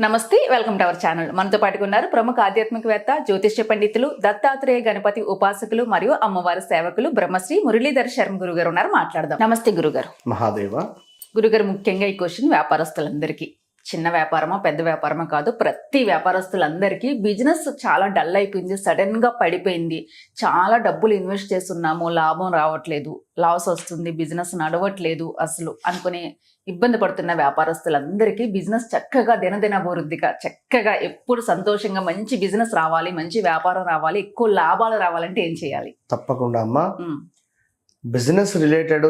నమస్తే welcome to our channel. మనతో పాటుగా ఉన్నారు ప్రముఖ ఆధ్యాత్మికవేత్త జ్యోతిష్య పండితులు దత్తాత్రేయ గణపతి ఉపాసకులు మరియు అమ్మవారి సేవకులు బ్రహ్మశ్రీ మురళీధర్ శర్మ గురుగారు ఉన్నారు. మాట్లాడదాం. నమస్తే గురుగారు. మహాదేవ. గురుగారు ముఖ్యంగా ఈ క్వశ్చన్ వ్యాపారస్తులందరికీ. చిన్న వ్యాపారమా పెద్ద వ్యాపారమా కాదు ప్రతి వ్యాపారస్తులందరికీ బిజినెస్ చాలా డల్ అయిపోయింది సడన్గా పడిపోయింది. చాలా డబ్బులు ఇన్వెస్ట్ చేస్తున్నాము లాభం రావట్లేదు లాస్ వస్తుంది బిజినెస్ నడవట్లేదు అసలు అనుకునే ఇబ్బంది పడుతున్న వ్యాపారస్తులందరికీ బిజినెస్ చక్కగా దినదిన అభివృద్ధిగా చక్కగా ఎప్పుడు సంతోషంగా మంచి బిజినెస్ రావాలి మంచి వ్యాపారం రావాలి ఎక్కువ లాభాలు రావాలంటే ఏం చేయాలి? తప్పకుండా అమ్మా. బిజినెస్ రిలేటెడ్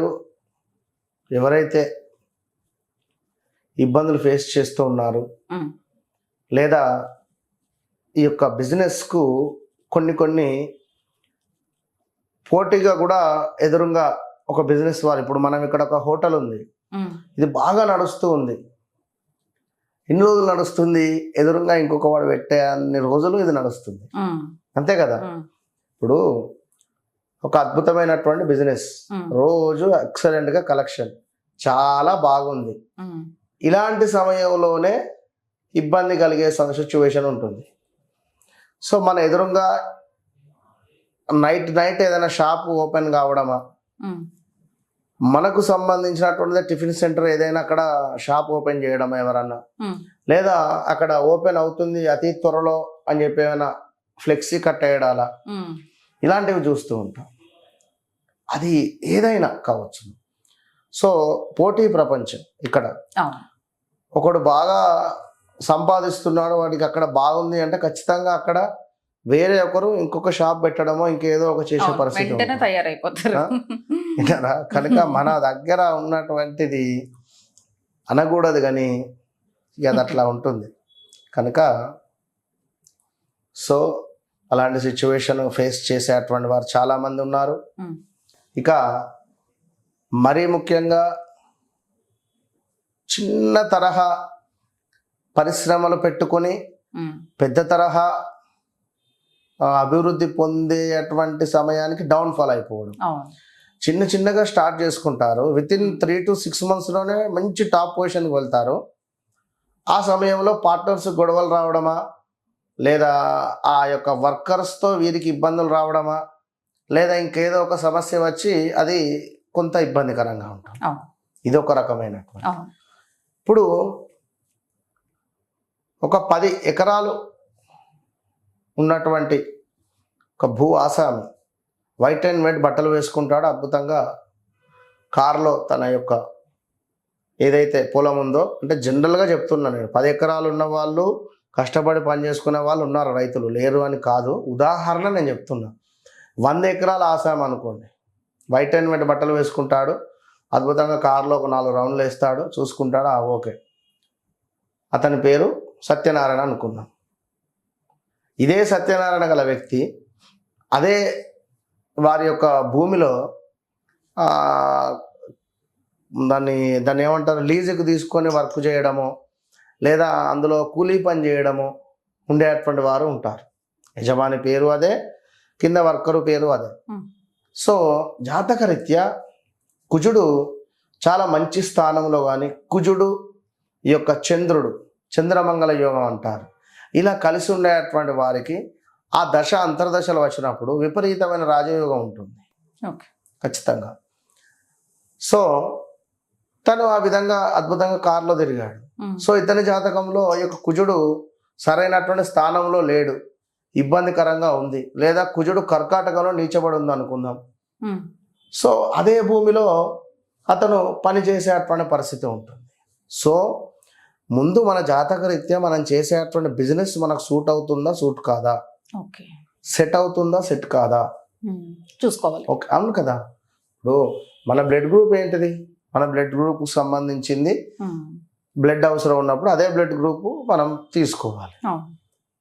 ఎవరైతే ఇబ్బందులు ఫేస్ చేస్తూ ఉన్నారు. లేదా ఈ యొక్క బిజినెస్కు కొన్ని కొన్ని పోటీగా కూడా ఎదురుగా ఒక బిజినెస్ వారు. ఇప్పుడు మనం ఇక్కడ ఒక హోటల్ ఉంది. ఇది బాగా నడుస్తూ ఉంది. ఎన్ని రోజులు నడుస్తుంది ఎదురుగా ఇంకొక వాడు పెట్టే అన్ని రోజులు ఇది నడుస్తుంది. అంతే కదా? ఇప్పుడు ఒక అద్భుతమైనటువంటి బిజినెస్. రోజు ఎక్సలెంట్గా కలెక్షన్ చాలా బాగుంది. ఇలాంటి సమయంలోనే ఇబ్బంది కలిగే సిచ్యువేషన్ ఉంటుంది. సో మన ఎదురుగా నైట్ నైట్ ఏదైనా షాప్ ఓపెన్ కావడమా? మనకు సంబంధించినటువంటి టిఫిన్ సెంటర్ ఏదైనా అక్కడ షాప్ ఓపెన్ చేయడం ఎవరన్నా? లేదా అక్కడ ఓపెన్ అవుతుంది అతి త్వరలో అని చెప్పి ఏమైనా ఫ్లెక్సీ కట్టేయడాలా ఉమ్, ఇలాంటివి చూస్తూ ఉంటాం. అది ఏదైనా కావచ్చు. సో పోటీ ప్రపంచం ఇక్కడ. ఒకడు బాగా సంపాదిస్తున్నాడు వాడికి అక్కడ బాగుంది అంటే ఖచ్చితంగా అక్కడ వేరే ఒకరు ఇంకొక షాప్ పెట్టడమో ఇంకేదో ఒక చేసే పరిస్థితి. తయారైపోతారు? కనుక మన దగ్గర ఉన్నటువంటిది అనకూడదు కానీ ఇక అది అట్లా ఉంటుంది. కనుక సో అలాంటి సిచ్యువేషన్ ఫేస్ చేసేటువంటి వారు చాలా మంది ఉన్నారు ఇక మరీ ముఖ్యంగా చిన్న తరహా పరిశ్రమలు పెట్టుకొని పెద్ద తరహా అభివృద్ధి పొందేటువంటి సమయానికి డౌన్ఫాల్ అయిపోవడం. చిన్న చిన్నగా స్టార్ట్ చేసుకుంటారు. With in three to six మంత్స్లోనే మంచి టాప్ పొజిషన్కి వెళ్తారు. ఆ సమయంలో పార్ట్నర్స్ గొడవలు రావడమా? లేదా ఆ యొక్క వర్కర్స్తో వీరికి ఇబ్బందులు రావడమా? లేదా ఇంకేదో ఒక సమస్య వచ్చి అది కొంత ఇబ్బందికరంగా ఉంటుంది ఇది ఒక రకమైనటువంటి ఇప్పుడు ఒక పది ఎకరాలు ఉన్నటువంటి ఒక భూ ఆసామి వైట్ అండ్ వైట్ బట్టలు వేసుకుంటాడు. అద్భుతంగా కారులో తన యొక్క ఏదైతే పొలం ఉందో అంటే జనరల్గా చెప్తున్నాను నేను. పది ఎకరాలు ఉన్న వాళ్ళు కష్టపడి పని చేసుకునే వాళ్ళు ఉన్నారు రైతులు. లేరు అని కాదు. ఉదాహరణ నేను చెప్తున్నా. వంద ఎకరాల ఆసాం అనుకోండి. వైట్ అండ్ వైట్ బట్టలు వేసుకుంటాడు. అద్భుతంగా కారులో ఒక నాలుగు రౌండ్లు వేస్తాడు చూసుకుంటాడు ఆ ఓకే. అతని పేరు సత్యనారాయణ అనుకుందాం. ఇదే సత్యనారాయణ గల వ్యక్తి అదే వారి యొక్క భూమిలో దాన్ని దాన్ని ఏమంటారు లీజుకు తీసుకొని వర్క్ చేయడము లేదా అందులో కూలీ పని చేయడము ఉండేటువంటి వారు ఉంటారు. యజమాని పేరు అదే కింద వర్కరు పేరు అదే. సో జాతకరీత్యా కుజుడు చాలా మంచి స్థానంలో కానీ కుజుడు ఈ యొక్క చంద్రుడు చంద్రమంగళ యోగం అంటారు. ఇలా కలిసి ఉండేటువంటి వారికి ఆ దశ అంతర్దశలు వచ్చినప్పుడు విపరీతమైన రాజయోగం ఉంటుంది. ఖచ్చితంగా. సో తను ఆ విధంగా అద్భుతంగా కారులో తిరిగాడు. సో ఇతని జాతకంలో ఈ యొక్క కుజుడు సరైనటువంటి స్థానంలో లేడు. ఇబ్బందికరంగా ఉంది. లేదా కుజుడు కర్కాటకంలో నీచబడి ఉంది అనుకుందాం సో అదే భూమిలో అతను పని చేసేటువంటి పరిస్థితి ఉంటుంది. సో ముందు మన జాతక రీత్యా మనం చేసేటువంటి బిజినెస్ మనకు సూట్ అవుతుందా సూట్ కాదా? సెట్ అవుతుందా సెట్ కాదా? చూసుకోవాలి. ఓకే అవును కదా. ఇప్పుడు మన బ్లడ్ గ్రూప్ ఏంటిది? మన బ్లడ్ గ్రూప్కి సంబంధించింది బ్లడ్ అవసరం ఉన్నప్పుడు అదే బ్లడ్ గ్రూప్ మనం తీసుకోవాలి.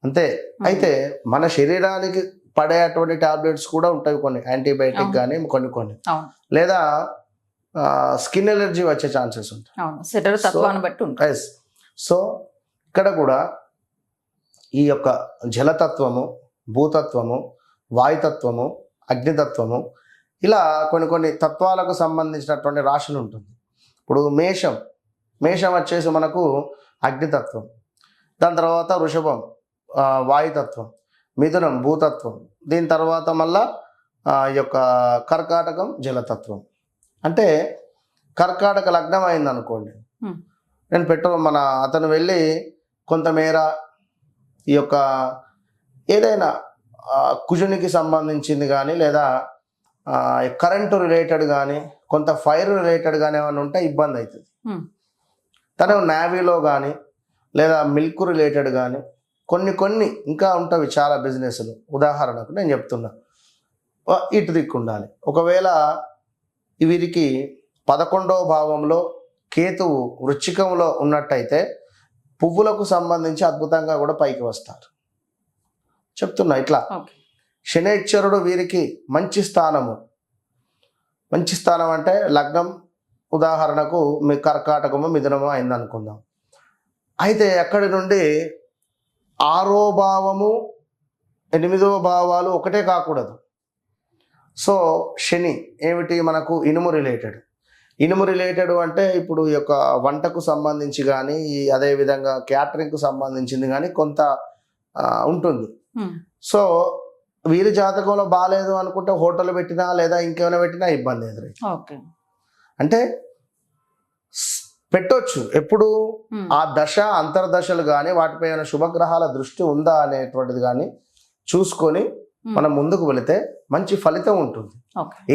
అంతే. అయితే మన శరీరానికి పడేటువంటి టాబ్లెట్స్ కూడా ఉంటాయి కొన్ని. యాంటీబయాటిక్. కానీ కొన్ని కొన్ని. లేదా స్కిన్ ఎలర్జీ వచ్చే ఛాన్సెస్ ఉంటాయి. సో ఇక్కడ కూడా ఈ యొక్క జలతత్వము భూతత్వము వాయుతత్వము అగ్నితత్వము ఇలా కొన్ని కొన్ని తత్వాలకు సంబంధించినటువంటి రాశులు ఉంటుంది. ఇప్పుడు మేషం. మేషం వచ్చేసి మనకు అగ్నితత్వం. దాని తర్వాత వృషభం వాయుతత్వం. మిథునం భూతత్వం దీని తర్వాత మళ్ళా ఆ, ఈ యొక్క కర్కాటకం జలతత్వం అంటే కర్కాటక లగ్నం అయింది అనుకోండి. నేను పెట్టు మన అతను వెళ్ళి కొంతమేర ఈ యొక్క ఏదైనా కుజునికి సంబంధించింది కానీ లేదా కరెంటు రిలేటెడ్ కానీ కొంత ఫైర్ రిలేటెడ్ కానీ ఏమైనా ఉంటే ఇబ్బంది అవుతుంది. తను నేవీలో కానీ లేదా మిల్క్ రిలేటెడ్ కానీ కొన్ని కొన్ని ఇంకా ఉంటవి చాలా బిజినెస్లు. ఉదాహరణకు నేను చెప్తున్నా. ఇటు దిక్కు ఉండాలి. ఒకవేళ వీరికి పదకొండవ భావంలో కేతువు వృచ్చికంలో ఉన్నట్టయితే పువ్వులకు సంబంధించి అద్భుతంగా కూడా పైకి వస్తారు. చెప్తున్నా ఇట్లా. శనేశ్వరుడు వీరికి మంచి స్థానము. మంచి స్థానం అంటే లగ్నం ఉదాహరణకు మీ కర్కాటకము మిథునము అయింది అనుకుందాం అయితే అక్కడి నుండి ఆరో భావము ఎనిమిదో భావాలు ఒకటే కాకూడదు. సో శని ఏమిటి మనకు ఇనుము రిలేటెడ్ ఇనుము రిలేటెడ్ అంటే ఇప్పుడు ఈ యొక్క వంటకు సంబంధించి కానీ అదేవిధంగా క్యాటరింగ్కు సంబంధించింది కానీ కొంత ఉంటుంది. సో వీరి జాతకంలో బాగాలేదు అనుకుంటే హోటల్ పెట్టినా లేదా ఇంకేమైనా పెట్టినా ఇబ్బంది ఎదురై ఓకే. అంటే పెట్టొచ్చు ఎప్పుడు. ఆ దశ అంతర్దశలు కానీ వాటిపై శుభగ్రహాల దృష్టి ఉందా అనేటువంటిది కానీ చూసుకొని. మనం ముందుకు వెళితే మంచి ఫలితం ఉంటుంది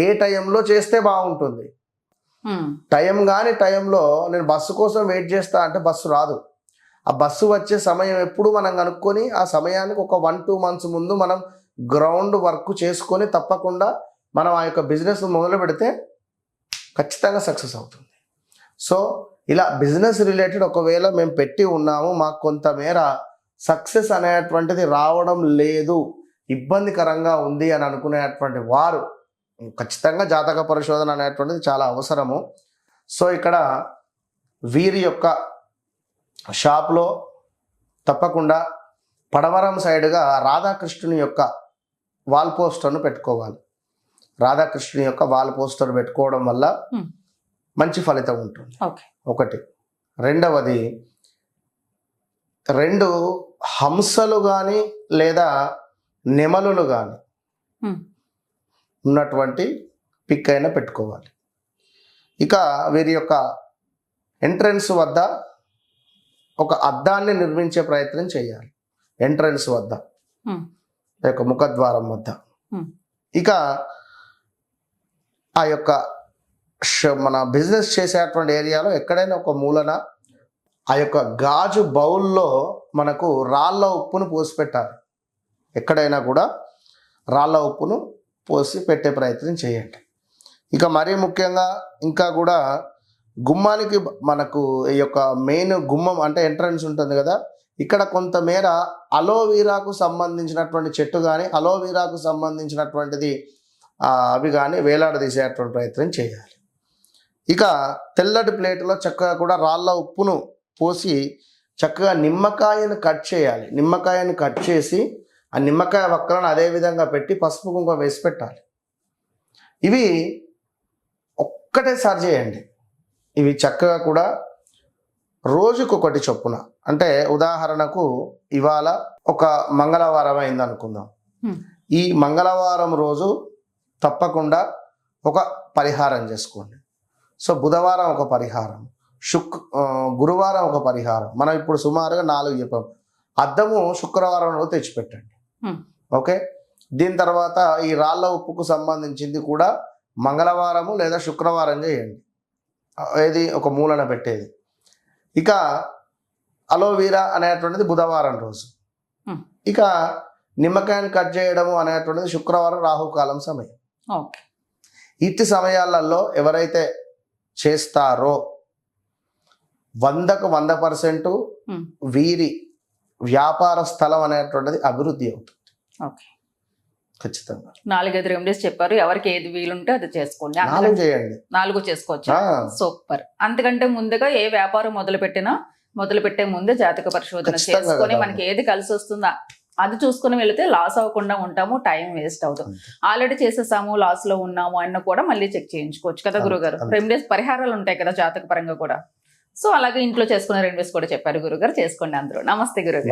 ఏ టైంలో చేస్తే బాగుంటుంది. టైం కానీ టైంలో నేను బస్సు కోసం వెయిట్ చేస్తా అంటే బస్సు రాదు ఆ బస్సు వచ్చే సమయం ఎప్పుడు మనం కనుక్కొని ఆ సమయానికి ఒక వన్ టూ మంత్స్ ముందు మనం గ్రౌండ్ వర్క్ చేసుకొని తప్పకుండా మనం ఆ యొక్క బిజినెస్ మొదలు పెడితే ఖచ్చితంగా సక్సెస్ అవుతుంది సో ఇలా బిజినెస్ రిలేటెడ్ ఒకవేళ మేము పెట్టి ఉన్నాము మాకు కొంతమేర సక్సెస్ అనేటువంటిది రావడం లేదు ఇబ్బందికరంగా ఉంది అని అనుకునేటువంటి వారు ఖచ్చితంగా జాతక పరిశోధన అనేటువంటిది చాలా అవసరము. సో ఇక్కడ వీరి యొక్క షాప్లో తప్పకుండా పడమరం సైడ్గా రాధాకృష్ణుని యొక్క వాల్ పోస్టర్ను పెట్టుకోవాలి. రాధాకృష్ణుని యొక్క వాల్ పోస్టర్ పెట్టుకోవడం వల్ల మంచి ఫలితం ఉంటుంది. ఒకటి. రెండవది రెండు హంసలు కానీ లేదా నెమలులు కానీ. ఉన్నటువంటి పిక్ అయినా పెట్టుకోవాలి. ఇక వీరి యొక్క ఎంట్రన్స్ వద్ద ఒక అద్దాన్ని నిర్మించే ప్రయత్నం చేయాలి. ఎంట్రన్స్ వద్ద. యొక్క ముఖద్వారం వద్ద. ఇక ఆ యొక్క మన బిజినెస్ చేసేటువంటి ఏరియాలో ఎక్కడైనా ఒక మూలన ఆ యొక్క గాజు బౌల్లో మనకు రాళ్ళ ఉప్పును పోసి పెట్టాలి ఎక్కడైనా కూడా రాళ్ళ ఉప్పును పోసి పెట్టే ప్రయత్నం చేయండి. ఇక మరీ ముఖ్యంగా ఇంకా కూడా గుమ్మానికి మనకు ఈ యొక్క మెయిన్ గుమ్మం అంటే ఎంట్రన్స్ ఉంటుంది కదా ఇక్కడ కొంతమేర అలోవీరాకు సంబంధించినటువంటి చెట్టు కానీ అలోవీరాకు సంబంధించినటువంటిది అవి కానీ వేలాడదీసేటువంటి ప్రయత్నం చేయాలి. ఇక తెల్లటి ప్లేటులో చక్కగా కూడా రాళ్ళ ఉప్పును పోసి చక్కగా నిమ్మకాయను కట్ చేయాలి. నిమ్మకాయను కట్ చేసి ఆ నిమ్మకాయ వక్కలను అదే విధంగా పెట్టి పసుపు కుంకుమ వేసి పెట్టాలి. ఇవి ఒక్కటేసారి చేయండి. ఇవి చక్కగా కూడా రోజుకొకటి చొప్పున. అంటే ఉదాహరణకు ఇవాళ ఒక మంగళవారం అయింది అనుకుందాం. ఈ మంగళవారం రోజు తప్పకుండా ఒక పరిహారం చేసుకోండి. సో బుధవారం ఒక పరిహారం శుక్ గురువారం ఒక పరిహారం. మనం ఇప్పుడు సుమారుగా నాలుగు చెప్పాం. అద్దము శుక్రవారం రోజు తెచ్చిపెట్టండి. ఓకే? దీని తర్వాత ఈ రాళ్ళ ఉప్పుకు సంబంధించింది కూడా మంగళవారము లేదా శుక్రవారం చేయండి. ఏది? ఒక మూలన పెట్టేది. ఇక అలోవీరా అనేటువంటిది బుధవారం రోజు. ఇక నిమ్మకాయని కట్ చేయడము అనేటువంటిది శుక్రవారం రాహుకాలం సమయం. ఇట్టి సమయాలలో ఎవరైతే చేస్తారో? వందకు వంద పర్సెంట్. వీరి వ్యాపార స్థలం అనేటువంటిది అభివృద్ధి అవుతుంది. ఓకే. ఖచ్చితంగా. నాలుగైదు రెమెడీస్ చెప్పారు. ఎవరికి ఏది వీలుంటే అది చేసుకోండి. నాలుగు చేయండి. నాలుగు చేసుకోవచ్చు. సూపర్. అంతకంటే ముందుగా ఏ వ్యాపారం మొదలు పెట్టినా మొదలు పెట్టే ముందే జాతక పరిశోధన చేసుకొని. మనకి ఏది కలిసి వస్తుందా? అది చూసుకుని వెళితే లాస్ అవ్వకుండా ఉంటాము టైం వేస్ట్ అవుతుంది అంతే. ఆల్రెడీ చేసేసాము లాస్లో ఉన్నాము అన్న కూడా మళ్ళీ చెక్ చేయించుకోవచ్చు కదా గురుగారు. రెమెడీస్ పరిహారాలు ఉంటాయి కదా జాతక పరంగా కూడా. సో అలాగే ఇంట్లో చేసుకునే రెమెడీస్ కూడా చెప్పారు గురుగారు. చేసుకోండి అందరూ. నమస్తే గురుగారు.